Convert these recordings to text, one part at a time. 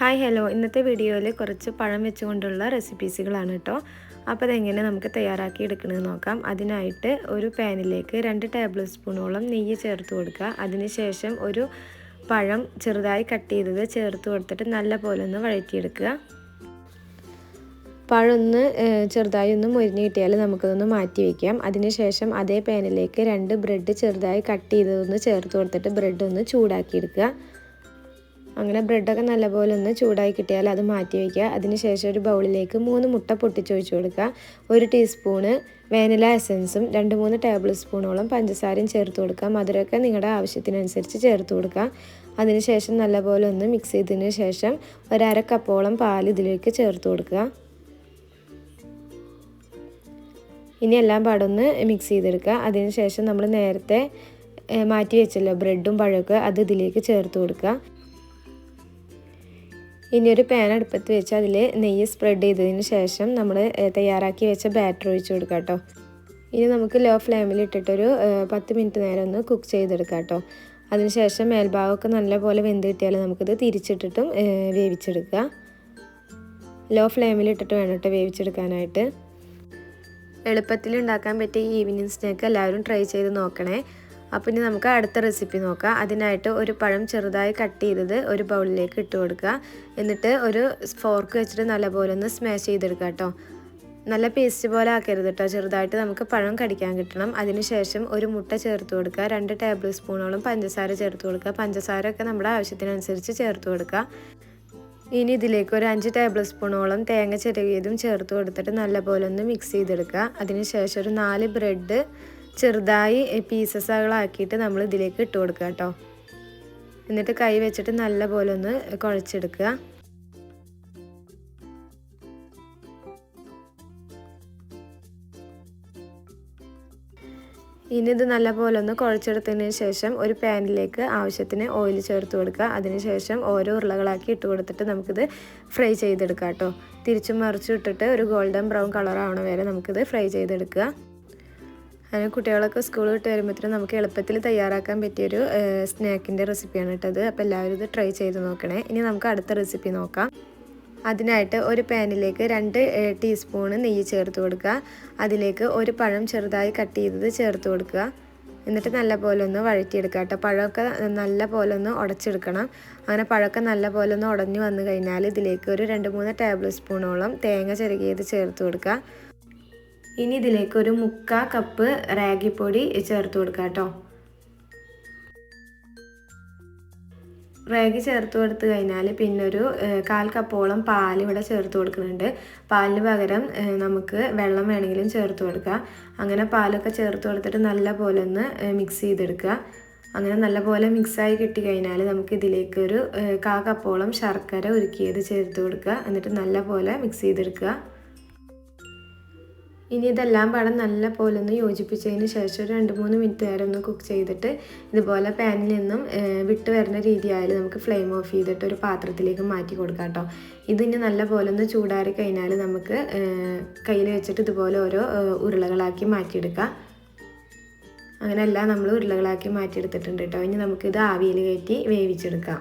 Hi hello. ഇന്നത്തെ വീഡിയോയിൽ കുറച്ച് പഴം വെച്ചുകൊണ്ടുള്ള റെസിപ്പീസുകളാണ് കേട്ടോ. അപ്പോൾ അതെങ്ങനെ നമുക്ക് തയ്യാറാക്കി എടുക്കണമെന്ന് നോക്കാം. അതിനായിട്ട് ഒരു പാനിലേക്ക് രണ്ട് ടേബിൾ സ്പൂണോളം നെയ്യ് ചേർത്ത് കൊടുക്കുക. അതിനുശേഷം ഒരു പഴം ചെറുതായി കട്ട് ചെയ്തത് ചേർത്ത് കൊടുത്തിട്ട് നല്ല പോലെ ഒന്ന് വഴറ്റിയെടുക്കുക. പഴമൊന്ന് ചെറുതായി ഒന്ന് മുരിഞ്ഞ് കിട്ടിയാൽ നമുക്കതൊന്ന് മാറ്റി വയ്ക്കാം. അതിനുശേഷം അതേ പാനിലേക്ക് രണ്ട് ബ്രെഡ് ചെറുതായി കട്ട് ചെയ്തതൊന്ന് ചേർത്ത് കൊടുത്തിട്ട് ബ്രെഡ് ഒന്ന് ചൂടാക്കിയെടുക്കുക അങ്ങനെ ബ്രെഡൊക്കെ നല്ലപോലെ ഒന്ന് ചൂടായി കിട്ടിയാൽ അത് മാറ്റി വയ്ക്കുക. അതിനുശേഷം ഒരു ബൗളിലേക്ക് മൂന്ന് മുട്ട പൊട്ടിച്ചൊഴിച്ച് കൊടുക്കുക. ഒരു ടീസ്പൂണ് വേനില എസൻസും രണ്ട് മൂന്ന് ടേബിൾ സ്പൂണോളം പഞ്ചസാരയും ചേർത്ത് കൊടുക്കുക. മധുരമൊക്കെ നിങ്ങളുടെ ആവശ്യത്തിനനുസരിച്ച് ചേർത്ത് കൊടുക്കുക. അതിനുശേഷം നല്ലപോലെ ഒന്ന് മിക്സ് ചെയ്തതിന് ശേഷം ഒരര കപ്പോളം പാൽ ഇതിലേക്ക് ചേർത്ത് കൊടുക്കുക. ഇനി എല്ലാം പാടൊന്ന് മിക്സ് ചെയ്തെടുക്കുക. അതിനുശേഷം നമ്മൾ നേരത്തെ മാറ്റി വെച്ചല്ലോ ബ്രെഡും പഴമൊക്കെ അത് ഇതിലേക്ക് ചേർത്ത് കൊടുക്കുക. ഇനി ഒരു പാൻ അടുപ്പത്ത് വെച്ച് അതിൽ നെയ്യ് സ്പ്രെഡ് ചെയ്തതിന് ശേഷം നമ്മൾ തയ്യാറാക്കി വെച്ച ബാറ്റർ ഒഴിച്ച് കൊടുക്കുക കേട്ടോ ഇനി നമുക്ക് ലോ ഫ്ലെയിമിൽ ഇട്ടിട്ടൊരു പത്ത് മിനിറ്റ് നേരം ഒന്ന് കുക്ക് ചെയ്തെടുക്കാം കേട്ടോ അതിനുശേഷം മേൽഭാഗമൊക്കെ നല്ലപോലെ വെന്ത് കിട്ടിയാൽ നമുക്കിത് തിരിച്ചിട്ടിട്ടും വേവിച്ചെടുക്കുക ലോ ഫ്ലെയിമിൽ ഇട്ടിട്ട് വേണം കേട്ടോ വേവിച്ചെടുക്കാനായിട്ട്. എളുപ്പത്തിൽ ഉണ്ടാക്കാൻ പറ്റിയ ഈവനിങ് സ്നാക്ക് എല്ലാവരും ട്രൈ ചെയ്ത് നോക്കണേ. അപ്പോൾ ഇനി നമുക്ക് അടുത്ത റെസിപ്പി നോക്കാം. അതിനായിട്ട് ഒരു പഴം ചെറുതായി കട്ട് ചെയ്തത് ഒരു ബൗളിലേക്ക് ഇട്ട് കൊടുക്കുക. എന്നിട്ട് ഒരു ഫോർക്ക് വെച്ചിട്ട് നല്ലപോലെ ഒന്ന് സ്മാഷ് ചെയ്തെടുക്കുക കേട്ടോ. നല്ല പേസ്റ്റ് പോലെ ആക്കരുത് കേട്ടോ. ചെറുതായിട്ട് നമുക്ക് പഴം കടിക്കാൻ കിട്ടണം. അതിനുശേഷം ഒരു മുട്ട ചേർത്ത് കൊടുക്കുക. രണ്ട് ടേബിൾ സ്പൂണോളം പഞ്ചസാര ചേർത്ത് കൊടുക്കുക. പഞ്ചസാര ഒക്കെ നമ്മുടെ ആവശ്യത്തിനനുസരിച്ച് ചേർത്ത് കൊടുക്കുക. ഇനി ഇതിലേക്ക് ഒരു അഞ്ച് ടേബിൾ സ്പൂണോളം തേങ്ങ ചിരവിയതും ചേർത്ത് കൊടുത്തിട്ട് നല്ലപോലെ ഒന്ന് മിക്സ് ചെയ്തെടുക്കുക. അതിനുശേഷം ഒരു നാല് ബ്രെഡ് ചെറുതായി പീസസുകളാക്കിയിട്ട് നമ്മൾ ഇതിലേക്ക് ഇട്ട് കൊടുക്കുക കേട്ടോ. എന്നിട്ട് കൈ വെച്ചിട്ട് നല്ല പോലെ ഒന്ന് കുഴച്ചെടുക്കുക. ഇനി ഇത് നല്ലപോലെ ഒന്ന് കുഴച്ചെടുത്തതിന് ശേഷം ഒരു പാനിലേക്ക് ആവശ്യത്തിന് ഓയിൽ ചേർത്ത് കൊടുക്കുക. അതിനുശേഷം ഓരോ ഉരുളകളാക്കി ഇട്ട് കൊടുത്തിട്ട് നമുക്കിത് ഫ്രൈ ചെയ്തെടുക്കാം കേട്ടോ. തിരിച്ചും മറിച്ചും ഇട്ടിട്ട് ഒരു ഗോൾഡൻ ബ്രൗൺ കളർ ആവണ വരെ നമുക്കിത് ഫ്രൈ ചെയ്തെടുക്കുക. അങ്ങനെ കുട്ടികളൊക്കെ സ്കൂൾ വിട്ട് വരുമ്പോഴത്തേനും നമുക്ക് എളുപ്പത്തിൽ തയ്യാറാക്കാൻ പറ്റിയൊരു സ്നാക്കിന്റെ റെസിപ്പിയാണ് കേട്ടത് അപ്പോൾ എല്ലാവരും ഇത് ട്രൈ ചെയ്ത് നോക്കണേ. ഇനി നമുക്ക് അടുത്ത റെസിപ്പി നോക്കാം. അതിനായിട്ട് ഒരു പാനിലേക്ക് രണ്ട് ടീസ്പൂണ് നെയ്യ് ചേർത്ത് കൊടുക്കുക. അതിലേക്ക് ഒരു പഴം ചെറുതായി കട്ട് ചെയ്തത് ചേർത്ത് കൊടുക്കുക. എന്നിട്ട് നല്ല പോലെ ഒന്ന് വഴറ്റിയെടുക്കുക കേട്ടോ. പഴമൊക്കെ നല്ല പോലെ ഒന്ന് ഉടച്ചെടുക്കണം. അങ്ങനെ പഴമൊക്കെ നല്ല പോലെ ഒന്ന് ഉടഞ്ഞു വന്നു കഴിഞ്ഞാൽ ഇതിലേക്ക് ഒരു രണ്ട് മൂന്ന് ടേബിൾ സ്പൂണോളം തേങ്ങ ചിരകിയത് ചേർത്ത് കൊടുക്കുക. ഇനി ഇതിലേക്ക് ഒരു മുക്കാ കപ്പ് റാഗിപ്പൊടി ചേർത്ത് കൊടുക്കുക കേട്ടോ. റാഗി ചേർത്ത് കൊടുത്തു കഴിഞ്ഞാൽ പിന്നെ ഒരു കാൽ കപ്പോളം പാൽ ഇവിടെ ചേർത്ത് കൊടുക്കുന്നുണ്ട്. പാലിന് പകരം നമുക്ക് വെള്ളം വേണമെങ്കിലും ചേർത്ത് കൊടുക്കുക അങ്ങനെ പാലൊക്കെ ചേർത്ത് കൊടുത്തിട്ട് നല്ല പോലെ ഒന്ന് മിക്സ് ചെയ്തെടുക്കുക. അങ്ങനെ നല്ലപോലെ മിക്സായി കിട്ടി കഴിഞ്ഞാൽ നമുക്ക് ഇതിലേക്ക് ഒരു കാ കപ്പോളം ശർക്കര ഉരുക്കിയത് ചേർത്ത് കൊടുക്കുക. എന്നിട്ട് നല്ലപോലെ മിക്സ് ചെയ്തെടുക്കുക. ഇനി ഇതെല്ലാം പാടെ നല്ല പോലെ ഒന്ന് യോജിപ്പിച്ചതിന് ശേഷം ഒരു രണ്ട് മൂന്ന് മിനിറ്റ് നേരം ഒന്ന് കുക്ക് ചെയ്തിട്ട് ഇതുപോലെ പാനിൽ നിന്നും വിട്ട് വരുന്ന രീതിയായാലും നമുക്ക് ഫ്ലെയിം ഓഫ് ചെയ്തിട്ട് ഒരു പാത്രത്തിലേക്ക് മാറ്റി കൊടുക്കാം കേട്ടോ. ഇതിന് നല്ല പോലെ ഒന്ന് ചൂടാറി കഴിഞ്ഞാൽ നമുക്ക് കയ്യിൽ വെച്ചിട്ട് ഇതുപോലെ ഓരോ ഉരുളകളാക്കി മാറ്റിയെടുക്കാം. അങ്ങനെ എല്ലാം നമ്മൾ ഉരുളകളാക്കി മാറ്റിയെടുത്തിട്ടുണ്ട് കേട്ടോ. ഇനി നമുക്കിത് ആവിയിൽ കയറ്റി വേവിച്ചെടുക്കാം.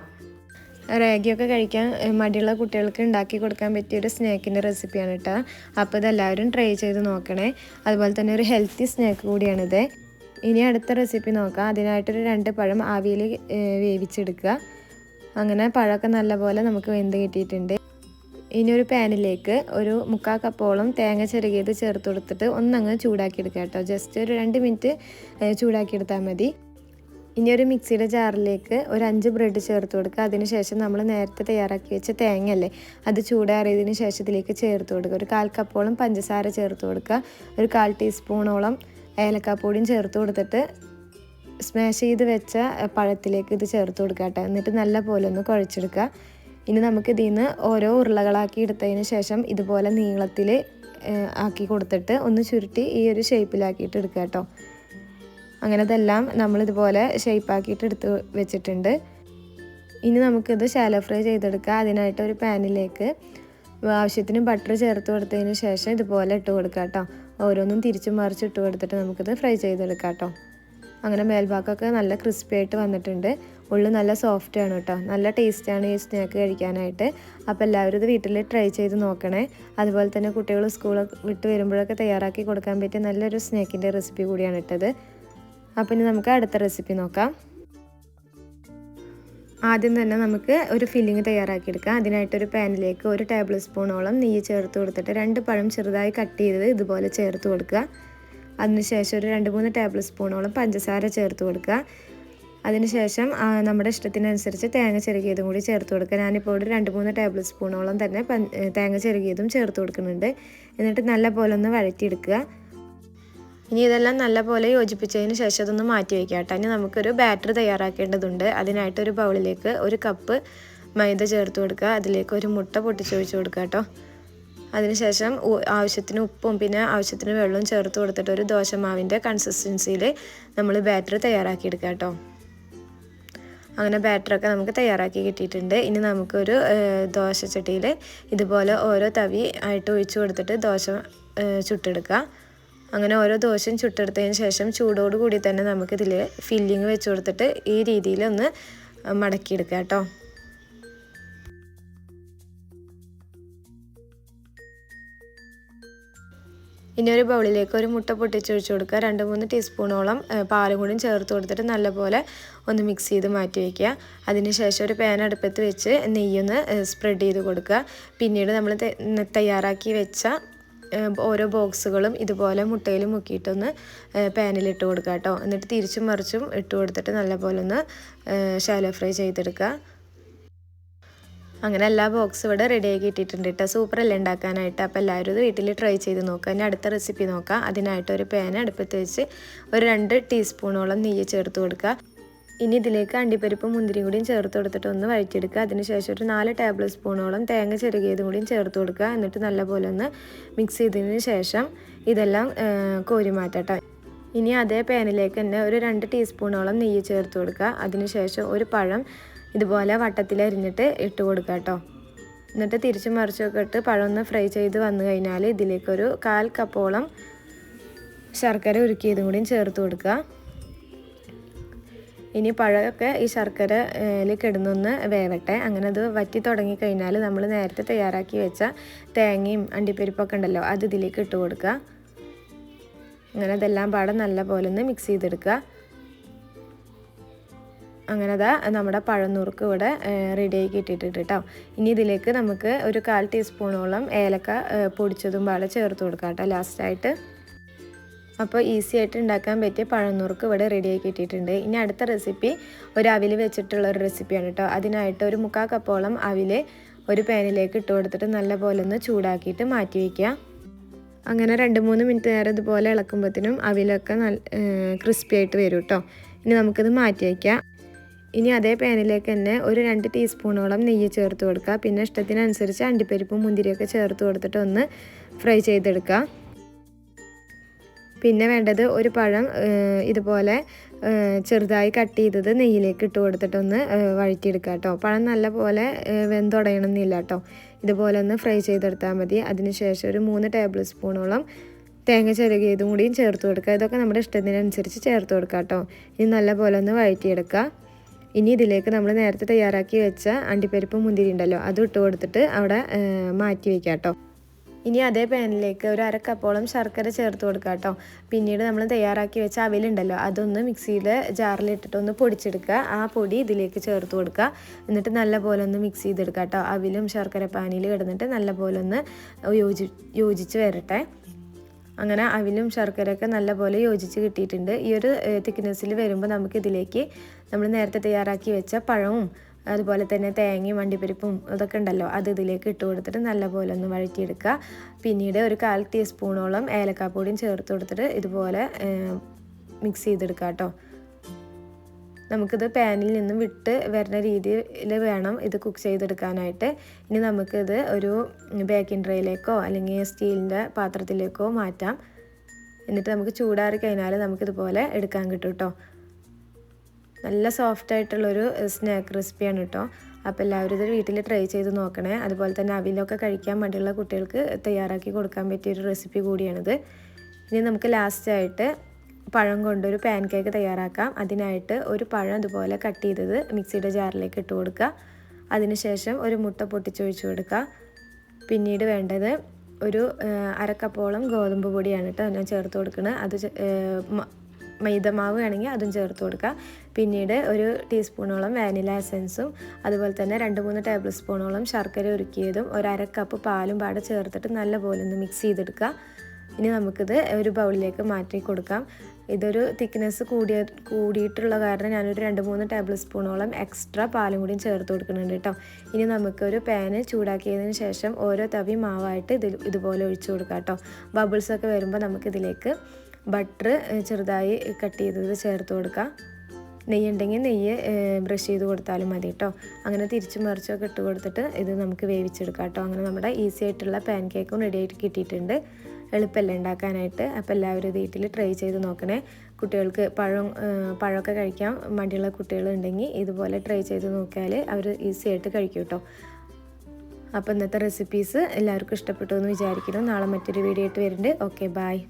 റാഗിയൊക്കെ കഴിക്കാൻ മടിയുള്ള കുട്ടികൾക്ക് ഉണ്ടാക്കി കൊടുക്കാൻ പറ്റിയൊരു സ്നാക്കിന്റെ റെസിപ്പിയാണ് കേട്ടോ അപ്പോൾ ഇതെല്ലാവരും ട്രൈ ചെയ്ത് നോക്കണേ. അതുപോലെ തന്നെ ഒരു ഹെൽത്തി സ്നാക്ക് കൂടിയാണിത്. ഇനി അടുത്ത റെസിപ്പി നോക്കാം. അതിനായിട്ടൊരു രണ്ട് പഴം ആവിയിൽ വേവിച്ചെടുക്കുക. അങ്ങനെ പഴമൊക്കെ നല്ലപോലെ നമുക്ക് വെന്ത് കിട്ടിയിട്ടുണ്ട്. ഇനി ഒരു പാനിലേക്ക് ഒരു മുക്കാൽ കപ്പോളം തേങ്ങ ചെറുകിയത് ചേർത്ത് കൊടുത്തിട്ട് ഒന്നങ്ങ് ചൂടാക്കിയെടുക്കാം കേട്ടോ ജസ്റ്റ് ഒരു രണ്ട് മിനിറ്റ് ചൂടാക്കിയെടുത്താൽ മതി. ഇനി ഒരു മിക്സിയുടെ ജാറിലേക്ക് ഒരു അഞ്ച് ബ്രെഡ് ചേർത്ത് കൊടുക്കുക. അതിനുശേഷം നമ്മൾ നേരത്തെ തയ്യാറാക്കി വെച്ച തേങ്ങയല്ലേ അത് ചൂടാറിയതിന് ശേഷം ഇതിലേക്ക് ചേർത്ത് കൊടുക്കുക. ഒരു കാൽ കപ്പോളം പഞ്ചസാര ചേർത്ത് കൊടുക്കുക. ഒരു കാൽ ടീസ്പൂണോളം ഏലക്കാപ്പൊടിയും ചേർത്ത് കൊടുത്തിട്ട് സ്മാഷ് ചെയ്ത് വെച്ച പഴത്തിലേക്ക് ഇത് ചേർത്ത് കൊടുക്കുക കേട്ടോ. എന്നിട്ട് നല്ല പോലെ ഒന്ന് കുഴച്ചെടുക്കുക. ഇനി നമുക്ക് ഇതിൽ നിന്ന് ഓരോ ഉരുളകളാക്കി എടുത്തതിന് ശേഷം ഇതുപോലെ നീളത്തിൽ ആക്കി കൊടുത്തിട്ട് ഒന്ന് ചുരുട്ടി ഈ ഒരു ഷേപ്പിലാക്കിയിട്ട് എടുക്കുക കേട്ടോ. അങ്ങനെ ഇതുപോലെ നമ്മളിതുപോലെ ഷേപ്പാക്കിയിട്ട് എടുത്ത് വെച്ചിട്ടുണ്ട്. ഇനി നമുക്കിത് ഷാലോ ഫ്രൈ ചെയ്തെടുക്കുക അതിനായിട്ട് ഒരു പാനിലേക്ക് ആവശ്യത്തിന് ബട്ടർ ചേർത്ത് കൊടുത്തതിന് ശേഷം ഇതുപോലെ ഇട്ട് കൊടുക്കുക കേട്ടോ. ഓരോന്നും തിരിച്ചു മറിച്ച് ഇട്ട് കൊടുത്തിട്ട് നമുക്കിത് ഫ്രൈ ചെയ്തെടുക്കാം കേട്ടോ. അങ്ങനെ മേൽഭാഗമൊക്കെ നല്ല ക്രിസ്പി ആയിട്ട് വന്നിട്ടുണ്ട്. ഉള്ളു നല്ല സോഫ്റ്റ് ആണ് കേട്ടോ. നല്ല ടേസ്റ്റാണ് ഈ സ്നാക്ക് കഴിക്കാനായിട്ട്. അപ്പോൾ എല്ലാവരും ഇത് വീട്ടിൽ ട്രൈ ചെയ്ത് നോക്കണേ. അതുപോലെ തന്നെ കുട്ടികൾ സ്കൂൾ വിട്ട് വരുമ്പോഴൊക്കെ തയ്യാറാക്കി കൊടുക്കാൻ പറ്റിയ നല്ലൊരു സ്നാക്കിന്റെ റെസിപ്പി കൂടിയാണ് ഇട്ടത്. അപ്പോൾ ഇനി നമുക്ക് അടുത്ത റെസിപ്പി നോക്കാം. ആദ്യം തന്നെ നമുക്ക് ഒരു ഫില്ലിങ് തയ്യാറാക്കിയെടുക്കാം. അതിനായിട്ടൊരു പാനിലേക്ക് ഒരു ടേബിൾ സ്പൂണോളം നെയ്യ് ചേർത്ത് കൊടുത്തിട്ട് രണ്ട് പഴം ചെറുതായി കട്ട് ചെയ്തത് ഇതുപോലെ ചേർത്ത് കൊടുക്കുക. അതിനുശേഷം ഒരു രണ്ട് മൂന്ന് ടേബിൾ സ്പൂണോളം പഞ്ചസാര ചേർത്ത് കൊടുക്കുക. അതിനുശേഷം നമ്മുടെ ഇഷ്ടത്തിനനുസരിച്ച് തേങ്ങ ചെറുകിയതും കൂടി ചേർത്ത് കൊടുക്കുക. ഞാനിപ്പോൾ ഒരു രണ്ട് മൂന്ന് ടേബിൾ സ്പൂണോളം തന്നെ തേങ്ങ ചെറുകിയതും ചേർത്ത് കൊടുക്കുന്നുണ്ട്. എന്നിട്ട് നല്ല പോലെ ഒന്ന് വഴറ്റിയെടുക്കുക. ഇനി ഇതെല്ലാം നല്ലപോലെ യോജിപ്പിച്ചതിന് ശേഷം അതൊന്ന് മാറ്റി വയ്ക്കാം കേട്ടോ. ഇനി നമുക്കൊരു ബാറ്റർ തയ്യാറാക്കേണ്ടതുണ്ട്. അതിനായിട്ട് ഒരു ബൗളിലേക്ക് ഒരു കപ്പ് മൈദ ചേർത്ത് കൊടുക്കുക. അതിലേക്ക് ഒരു മുട്ട പൊട്ടിച്ചൊഴിച്ച് കൊടുക്കുക കേട്ടോ. അതിനുശേഷം ആവശ്യത്തിന് ഉപ്പും പിന്നെ ആവശ്യത്തിന് വെള്ളവും ചേർത്ത് കൊടുത്തിട്ട് ഒരു ദോശമാവിന്റെ കൺസിസ്റ്റൻസിയിൽ നമ്മൾ ബാറ്റർ തയ്യാറാക്കിയെടുക്കുക കേട്ടോ. അങ്ങനെ ബാറ്ററൊക്കെ നമുക്ക് തയ്യാറാക്കി കിട്ടിയിട്ടുണ്ട്. ഇനി നമുക്കൊരു ദോശച്ചട്ടിയിൽ ഇതുപോലെ ഓരോ തവി ആയിട്ട് ഒഴിച്ചു കൊടുത്തിട്ട് ദോശ ചുട്ടെടുക്കുക. അങ്ങനെ ഓരോ ദോശയും ചുട്ടെടുത്തതിന് ശേഷം ചൂടോട് കൂടി തന്നെ നമുക്കിതിൽ ഫില്ലിങ് വെച്ച് കൊടുത്തിട്ട് ഈ രീതിയിലൊന്ന് മടക്കിയെടുക്കുക കേട്ടോ. ഇനി ഒരു ബൗളിലേക്ക് ഒരു മുട്ട പൊട്ടിച്ചൊഴിച്ച് കൊടുക്കുക. രണ്ട് മൂന്ന് ടീസ്പൂണോളം പാലും കൂടി ചേർത്ത് കൊടുത്തിട്ട് നല്ലപോലെ ഒന്ന് മിക്സ് ചെയ്ത് മാറ്റി വയ്ക്കുക അതിനുശേഷം ഒരു പാൻ അടുപ്പത്ത് വെച്ച് നെയ്യൊന്ന് സ്പ്രെഡ് ചെയ്ത് കൊടുക്കുക. പിന്നീട് നമ്മൾ തയ്യാറാക്കി വെച്ച ഓരോ ബോക്സുകളും ഇതുപോലെ മുട്ടയിൽ മുക്കിയിട്ടൊന്ന് പാനിലിട്ട് കൊടുക്കുക കേട്ടോ. എന്നിട്ട് തിരിച്ചും മറിച്ചും ഇട്ട് കൊടുത്തിട്ട് നല്ലപോലെ ഒന്ന് ഷാലോ ഫ്രൈ ചെയ്തെടുക്കുക. അങ്ങനെ എല്ലാ ബോക്സും ഇവിടെ റെഡി ആക്കി ഇട്ടിട്ടുണ്ട് കേട്ടോ. സൂപ്പറല്ലേ ഉണ്ടാക്കാനായിട്ട്. അപ്പോൾ എല്ലാവരും ഇത് വീട്ടിൽ ട്രൈ ചെയ്ത് നോക്കുക. ഇനി അടുത്ത റെസിപ്പി നോക്കാം. അതിനായിട്ട് ഒരു പാൻ അടുപ്പത്ത് വെച്ച് ഒരു രണ്ട് ടീസ്പൂണോളം നെയ്യ് ചേർത്ത് കൊടുക്കുക. ഇനി ഇതിലേക്ക് അണ്ടിപ്പരിപ്പും മുന്തിരിയും കൂടിയും ചേർത്ത് കൊടുത്തിട്ട് ഒന്ന് വഴറ്റിയെടുക്കുക. അതിനുശേഷം ഒരു നാല് ടേബിൾ സ്പൂണോളം തേങ്ങ ചെറുകിയതും കൂടിയും ചേർത്ത് കൊടുക്കുക. എന്നിട്ട് നല്ലപോലെ ഒന്ന് മിക്സ് ചെയ്തതിന് ശേഷം ഇതെല്ലാം കോരി മാറ്റട്ടെ ഇനി അതേ പാനിലേക്ക് തന്നെ ഒരു രണ്ട് ടീസ്പൂണോളം നെയ്യ് ചേർത്ത് കൊടുക്കുക. അതിനുശേഷം ഒരു പഴം ഇതുപോലെ വട്ടത്തിൽ അരിഞ്ഞിട്ട് ഇട്ട് കൊടുക്കുക കേട്ടോ എന്നിട്ട് തിരിച്ചു മറിച്ചൊക്കെ ഇട്ട് പഴം ഒന്ന് ഫ്രൈ ചെയ്ത് വന്നു കഴിഞ്ഞാൽ ഇതിലേക്കൊരു കാൽ കപ്പോളം ശർക്കര ഉരുക്കിയതും കൂടിയും ചേർത്ത് കൊടുക്കുക. ഇനി പഴമൊക്കെ ഈ ശർക്കരയിൽ കിടന്നൊന്ന് വേവട്ടെ. അങ്ങനെ അത് വറ്റി തുടങ്ങി കഴിഞ്ഞാൽ നമ്മൾ നേരത്തെ തയ്യാറാക്കി വെച്ച തേങ്ങയും അണ്ടിപ്പരിപ്പൊക്കെ ഉണ്ടല്ലോ അത് ഇതിലേക്ക് ഇട്ട് കൊടുക്കുക. അങ്ങനെ അതെല്ലാം പാടെ നല്ല പോലെ ഒന്ന് മിക്സ് ചെയ്തെടുക്കുക. അങ്ങനെ അതാ നമ്മുടെ പഴനുറുക്ക് ഇവിടെ റെഡിയാക്കി ഇട്ടിട്ടുണ്ട് കേട്ടോ ഇനി ഇതിലേക്ക് നമുക്ക് ഒരു കാൽ ടീസ്പൂണോളം ഏലക്ക പൊടിച്ചതും പാടെ ചേർത്ത് കൊടുക്കാം കേട്ടോ ലാസ്റ്റായിട്ട് അപ്പോൾ ഈസി ആയിട്ട് ഉണ്ടാക്കാൻ പറ്റിയ പഴന്നൂർക്ക് ഇവിടെ റെഡിയാക്കി ഇട്ടിട്ടുണ്ട് ഇനി അടുത്ത റെസിപ്പി ഒരു അവിൽ വെച്ചിട്ടുള്ള ഒരു റെസിപ്പിയാണ് കേട്ടോ അതിനായിട്ട് ഒരു മുക്കാൽ കപ്പോളം അവിൽ ഒരു പാനിലേക്ക് ഇട്ട് കൊടുത്തിട്ട് നല്ല പോലെ ഒന്ന് ചൂടാക്കിയിട്ട് മാറ്റി വയ്ക്കുക അങ്ങനെ രണ്ട് മൂന്ന് മിനിറ്റ് നേരം ഇതുപോലെ ഇളക്കുമ്പോഴത്തേനും അവിലൊക്കെ നല്ല ക്രിസ്പി ആയിട്ട് വരും കേട്ടോ ഇനി നമുക്കിത് മാറ്റി വയ്ക്കാം ഇനി അതേ പാനിലേക്ക് തന്നെ ഒരു രണ്ട് ടീസ്പൂണോളം നെയ്യ് ചേർത്ത് കൊടുക്കുക. പിന്നെ ഇഷ്ടത്തിനനുസരിച്ച് അണ്ടിപ്പരിപ്പും മുന്തിരിയൊക്കെ ചേർത്ത് കൊടുത്തിട്ട് ഒന്ന് ഫ്രൈ ചെയ്തെടുക്കുക. പിന്നെ വേണ്ടത് ഒരു പഴം ഇതുപോലെ ചെറുതായി കട്ട് ചെയ്തത് നെയ്യിലേക്ക് ഇട്ട് കൊടുത്തിട്ടൊന്ന് വഴറ്റിയെടുക്കുക കേട്ടോ. പഴം നല്ല പോലെ വെന്തുടയണമെന്നില്ല കേട്ടോ. ഇതുപോലെ ഒന്ന് ഫ്രൈ ചെയ്തെടുത്താൽ മതി. അതിനുശേഷം ഒരു മൂന്ന് ടേബിൾ സ്പൂണോളം തേങ്ങ ചിരകിയതും കൂടിയും ചേർത്ത് കൊടുക്കുക. ഇതൊക്കെ നമ്മുടെ ഇഷ്ടത്തിനനുസരിച്ച് ചേർത്ത് കൊടുക്കുക കേട്ടോ. ഇനി നല്ല പോലെ ഒന്ന് വഴറ്റിയെടുക്കുക. ഇനി ഇതിലേക്ക് നമ്മൾ നേരത്തെ തയ്യാറാക്കി വെച്ച അണ്ടിപ്പരിപ്പ് മുന്തിരി ഉണ്ടല്ലോ അത് ഇട്ട് കൊടുത്തിട്ട് അവിടെ മാറ്റി വയ്ക്കാം കേട്ടോ. ഇനി അതേ പാനിലേക്ക് ഒരു അര കപ്പോളം ശർക്കര ചേർത്ത് കൊടുക്കുക കേട്ടോ. പിന്നീട് നമ്മൾ തയ്യാറാക്കി വെച്ച അവിലുണ്ടല്ലോ അതൊന്ന് മിക്സിയിൽ ജാറിലിട്ടിട്ട് ഒന്ന് പൊടിച്ചെടുക്കുക. ആ പൊടി ഇതിലേക്ക് ചേർത്ത് കൊടുക്കുക. എന്നിട്ട് നല്ല പോലെ ഒന്ന് മിക്സ് ചെയ്തെടുക്കുക കേട്ടോ. അവിലും ശർക്കര പാനിയിൽ കിടന്നിട്ട് നല്ല പോലെ ഒന്ന് യോജി യോജിച്ച് വരട്ടെ. അങ്ങനെ അവിലും ശർക്കരയൊക്കെ നല്ലപോലെ യോജിച്ച് കിട്ടിയിട്ടുണ്ട്. ഈ ഒരു തിക്നെസ്സിൽ വരുമ്പോൾ നമുക്ക് ഇതിലേക്ക് നമ്മൾ നേരത്തെ തയ്യാറാക്കി വെച്ച പഴവും അതുപോലെ തന്നെ തേങ്ങയും വണ്ടിപ്പരിപ്പും അതൊക്കെ ഉണ്ടല്ലോ അത് ഇതിലേക്ക് ഇട്ട് കൊടുത്തിട്ട് നല്ലപോലെ ഒന്ന് വഴറ്റിയെടുക്കുക. പിന്നീട് ഒരു കാൽ ടീസ്പൂണോളം ഏലക്കാപ്പൊടിയും ചേർത്ത് കൊടുത്തിട്ട് ഇതുപോലെ മിക്സ് ചെയ്തെടുക്കുക കേട്ടോ. നമുക്കിത് പാനിൽ നിന്നും വിട്ട് വരുന്ന രീതിയിൽ വേണം ഇത് കുക്ക് ചെയ്തെടുക്കാനായിട്ട്. ഇനി നമുക്കിത് ഒരു ബേക്കിംഗ് ട്രേയിലേക്കോ അല്ലെങ്കിൽ സ്റ്റീലിന്റെ പാത്രത്തിലേക്കോ മാറ്റാം. എന്നിട്ട് നമുക്ക് ചൂടാറി കഴിഞ്ഞാൽ നമുക്കിതുപോലെ എടുക്കാൻ കിട്ടും കേട്ടോ. നല്ല സോഫ്റ്റ് ആയിട്ടുള്ളൊരു സ്നാക്ക് റെസിപ്പിയാണ് കേട്ടോ അപ്പോൾ എല്ലാവരും ഇത് വീട്ടിൽ ട്രൈ ചെയ്ത് നോക്കണേ. അതുപോലെ തന്നെ അവിലൊക്കെ കഴിക്കാൻ വേണ്ടിയുള്ള കുട്ടികൾക്ക് തയ്യാറാക്കി കൊടുക്കാൻ പറ്റിയൊരു റെസിപ്പി കൂടിയാണിത്. ഇനി നമുക്ക് ലാസ്റ്റായിട്ട് പഴം കൊണ്ടൊരു പാൻ കേക്ക് തയ്യാറാക്കാം. അതിനായിട്ട് ഒരു പഴം ഇതുപോലെ കട്ട് ചെയ്തത് മിക്സിയുടെ ജാറിലേക്ക് ഇട്ട് കൊടുക്കുക. അതിനുശേഷം ഒരു മുട്ട പൊട്ടിച്ചൊഴിച്ചു കൊടുക്കുക. പിന്നീട് വേണ്ടത് ഒരു അരക്കപ്പോളം ഗോതമ്പ് പൊടിയാണ് കേട്ടോ ഞാൻ ചേർത്ത് കൊടുക്കുന്നത് അത് മൈദമാവ് വേണമെങ്കിൽ അതും ചേർത്ത് കൊടുക്കുക. പിന്നീട് ഒരു ടീസ്പൂണോളം വാനില എസൻസും അതുപോലെ തന്നെ രണ്ട് മൂന്ന് ടേബിൾ സ്പൂണോളം ശർക്കര ഉരുക്കിയതും ഒരു അര കപ്പ് പാലും പാടെ ചേർത്തിട്ട് നല്ലപോലെ ഒന്ന് മിക്സ് ചെയ്തെടുക്കുക. ഇനി നമുക്കിത് ഒരു ബൗളിലേക്ക് മാറ്റി കൊടുക്കാം. ഇതൊരു തിക്നെസ് കൂടിയ കൂടിയിട്ടുള്ള കാരണം ഞാനൊരു രണ്ട് മൂന്ന് ടേബിൾ സ്പൂണോളം എക്സ്ട്രാ പാലും കൂടി ചേർത്ത് കൊടുക്കുന്നുണ്ട് കേട്ടോ. ഇനി നമുക്കൊരു പാന് ചൂടാക്കിയതിന് ശേഷം ഓരോ തവി മാവായിട്ട് ഇതിൽ ഇതുപോലെ ഒഴിച്ചു കൊടുക്കാം കേട്ടോ. ബബിൾസൊക്കെ വരുമ്പോൾ നമുക്കിതിലേക്ക് ബട്ടർ ചെറുതായി കട്ട് ചെയ്തത് ചേർത്ത് കൊടുക്കുക നെയ്യ് ഉണ്ടെങ്കിൽ നെയ്യ് ബ്രഷ് ചെയ്ത് കൊടുത്താലും മതി കേട്ടോ അങ്ങനെ തിരിച്ചു മറിച്ചൊക്കെ ഇട്ട് കൊടുത്തിട്ട് ഇത് നമുക്ക് വേവിച്ചെടുക്കാം കേട്ടോ അങ്ങനെ നമ്മുടെ ഈസി ആയിട്ടുള്ള പാൻ കേക്കും റെഡി ആയിട്ട് കിട്ടിയിട്ടുണ്ട്. എളുപ്പമല്ല ഉണ്ടാക്കാനായിട്ട്? അപ്പോൾ എല്ലാവരും വീട്ടിൽ ട്രൈ ചെയ്ത് നോക്കണേ. കുട്ടികൾക്ക് പഴം പഴമൊക്കെ കഴിക്കാൻ മടിയുള്ള കുട്ടികളുണ്ടെങ്കിൽ ഇതുപോലെ ട്രൈ ചെയ്ത് നോക്കിയാൽ അവർ ഈസി ആയിട്ട് കഴിക്കും കേട്ടോ അപ്പോൾ ഇന്നത്തെ റെസിപ്പീസ് എല്ലാവർക്കും ഇഷ്ടപ്പെട്ടു എന്ന് വിചാരിക്കുന്നു. നാളെ മറ്റൊരു വീഡിയോ ആയിട്ട് വരുന്നുണ്ട്. Okay bye